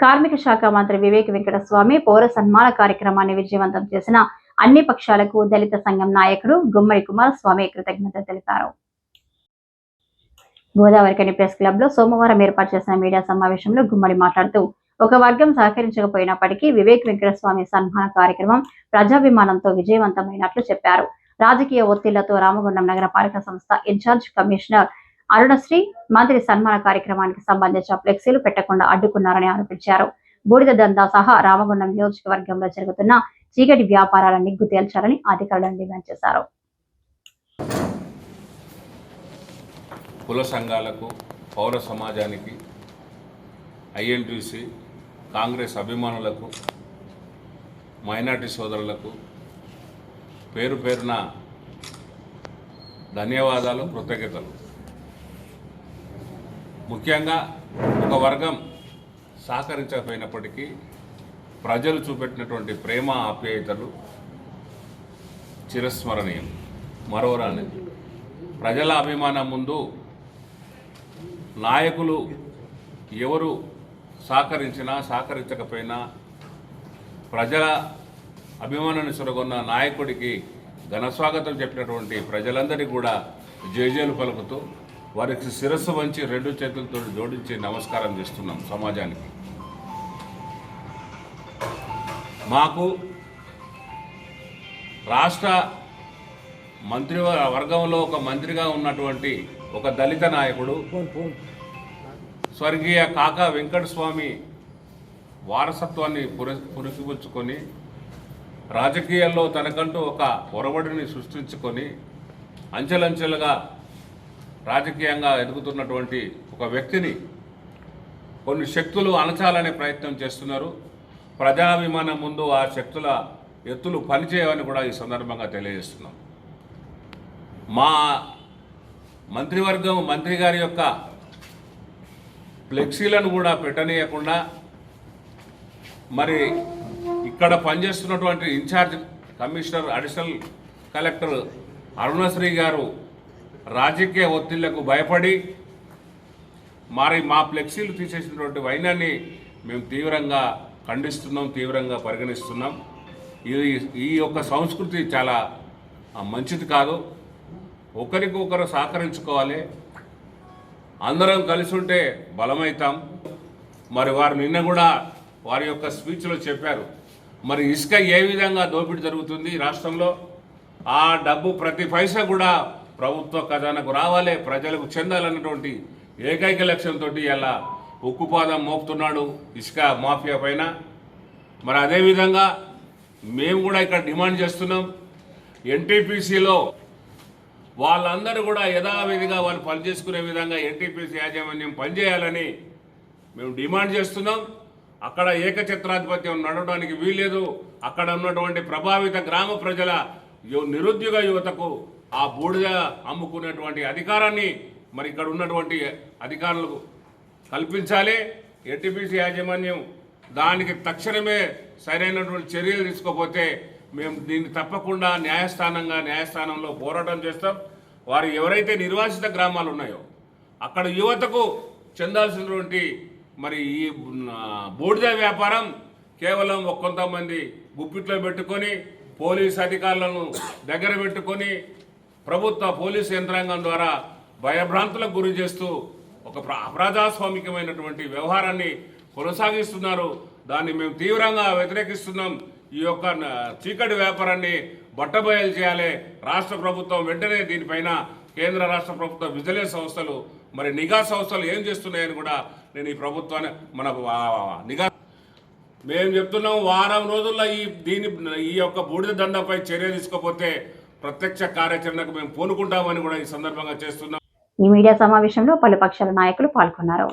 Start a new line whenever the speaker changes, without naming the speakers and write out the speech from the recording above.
కార్మిక శాఖ మంత్రి వివేక్ వెంకటస్వామి పౌర సన్మాన కార్యక్రమాన్ని విజయవంతం చేసిన అన్ని పక్షాలకు దళిత సంఘం నాయకుడు గుమ్మడి కుమారస్వామి కృతజ్ఞత తెలిపారు. గోదావరికని ప్రెస్ క్లబ్లో సోమవారం ఏర్పాటు చేసిన మీడియా సమావేశంలో గుమ్మడి మాట్లాడుతూ ఒక వర్గం సహకరించకపోయినప్పటికీ వివేక్ వెంకటస్వామి సన్మాన కార్యక్రమం ప్రజాభిమానంతో విజయవంతమైనట్లు చెప్పారు. రాజకీయ ఒత్తిళ్ళతో రామగుండం నగరపాలక సంస్థ ఇన్ఛార్జ్ కమిషనర్ అరుణశ్రీ మంత్రి సన్మాన కార్యక్రమానికి సంబంధించిన ఫ్లెక్సీలు పెట్టకుండా అడ్డుకున్నారని ఆరోపించారు. బూడిద దందా సహా రామగుండం నియోజకవర్గంలో జరుగుతున్న చీకటి వ్యాపారాలను నిగ్గు తేల్చాలని అధికారులను డిమాండ్ చేశారు.
కుల సంఘాలకు పౌర సమాజానికి ఐఎన్టీసీ కాంగ్రెస్ అభిమానులకు మైనార్టీ సోదరులకు పేరు పేరున ధన్యవాదాలు కృతజ్ఞతలు. ముఖ్యంగా ఒక వర్గం సహకరించకపోయినప్పటికీ ప్రజలు చూపెట్టినటువంటి ప్రేమ ఆప్యాయతలు చిరస్మరణీయం మరోరానిది. ప్రజల అభిమానం ముందు నాయకులు ఎవరు సహకరించినా సహకరించకపోయినా ప్రజల అభిమానాన్ని చొరగొన్న నాయకుడికి ఘనస్వాగతం చెప్పినటువంటి ప్రజలందరికీ కూడా జేజేలు పలుకుతూ వారికి శిరస్సు వంచి రెండు చేతులతో జోడించి నమస్కారం చేస్తున్నాం సమాజానికి. మాకు రాష్ట్ర మంత్రి వర్గంలో ఒక మంత్రిగా ఉన్నటువంటి ఒక దళిత నాయకుడు స్వర్గీయ కాకా వెంకటస్వామి వారసత్వాన్ని పుర పురికిపుచ్చుకొని రాజకీయాల్లో తనకంటూ ఒక ఒరవడిని సృష్టించుకొని అంచెలంచెలుగా రాజకీయంగా ఎదుగుతున్నటువంటి ఒక వ్యక్తిని కొన్ని శక్తులు అణచాలనే ప్రయత్నం చేస్తున్నారు. ప్రజాభిమానం ముందు ఆ శక్తుల ఎత్తులు పనిచేయవని కూడా ఈ సందర్భంగా తెలియజేస్తున్నాం. మా మంత్రివర్గం మంత్రి గారి యొక్క ఫ్లెక్సీలను కూడా పెట్టనీయకుండా మరి ఇక్కడ పనిచేస్తున్నటువంటి in-charge commissioner additional collector Arunasri గారు రాజకీయ ఒత్తిళ్ళకు భయపడి మరి మా ఫ్లెక్సీలు తీసేసినటువంటి వైనాన్ని మేము తీవ్రంగా ఖండిస్తున్నాం తీవ్రంగా పరిగణిస్తున్నాం. ఇది ఈ యొక్క సంస్కృతి చాలా మంచిది కాదు. ఒకరికొకరు సహకరించుకోవాలి. అందరం కలిసి ఉంటే బలమవుతాం మరి వారు నిన్న కూడా వారి యొక్క స్పీచ్లో చెప్పారు. మరి ఇసుక ఏ విధంగా దోపిడీ జరుగుతుంది ఈ రాష్ట్రంలో? ఆ డబ్బు ప్రతి పైసా కూడా ప్రభుత్వ ఖజానాకు రావాలి ప్రజలకు చెందాలన్నటువంటి ఏకైక లక్ష్యంతో ఇలా ఉక్కుపాదం మోపుతున్నాడు ఇసుక మాఫియా పైన. మరి అదేవిధంగా మేము కూడా ఇక్కడ డిమాండ్ చేస్తున్నాం. ఎన్టీపీసీలో వాళ్ళందరూ కూడా యథావిధిగా వాళ్ళు పనిచేసుకునే విధంగా ఎన్టీపీసీ యాజమాన్యం పనిచేయాలని మేము డిమాండ్ చేస్తున్నాం. అక్కడ ఏకఛత్రాధిపత్యం నడవడానికి వీల్లేదు. అక్కడ ఉన్నటువంటి ప్రభావిత గ్రామ ప్రజల నిరుద్యోగ యువతకు ఆ బూడిద అమ్ముకునేటువంటి అధికారాన్ని మరి ఇక్కడ ఉన్నటువంటి అధికారులకు కల్పించాలి. ఎన్టీపీసీ యాజమాన్యం దానికి తక్షణమే సరైనటువంటి చర్యలు తీసుకోకపోతే మేము దీన్ని తప్పకుండా న్యాయస్థానంగా న్యాయస్థానంలో పోరాటం చేస్తాం. వారు ఎవరైతే నిర్వాసిత గ్రామాలు ఉన్నాయో అక్కడ యువతకు చెందాల్సినటువంటి మరి ఈ బూడిద వ్యాపారం కేవలం కొంతమంది గుప్పిట్లో పెట్టుకొని పోలీస్ అధికారులను దగ్గర పెట్టుకొని ప్రభుత్వ పోలీస్ యంత్రాంగం ద్వారా భయభ్రాంతులకు గురి చేస్తూ ఒక ప్రజాస్వామికమైనటువంటి వ్యవహారాన్ని కొనసాగిస్తున్నారు. దాన్ని మేము తీవ్రంగా వ్యతిరేకిస్తున్నాం. ఈ యొక్క చీకటి వ్యాపారాన్ని బట్టబయలు చేయాలి. రాష్ట్ర ప్రభుత్వం వెంటనే దీనిపైన కేంద్ర రాష్ట్ర ప్రభుత్వ విజిలెన్స్ సంస్థలు మరి నిఘా సంస్థలు ఏం చేస్తున్నాయని కూడా నేను ఈ ప్రభుత్వాన్ని మన నిఘా మేము చెప్తున్నాం వారం రోజుల్లో ఈ దీని ఈ యొక్క బూడిద దండపై చర్య తీసుకోకపోతే ప్రత్యక్ష కార్యాచరణకు మేము పూనుకుంటామని కూడా ఈ సందర్భంగా చేస్తున్నాం.
ఈ మీడియా సమావేశంలో పలు పక్షాల నాయకులు పాల్గొన్నారు.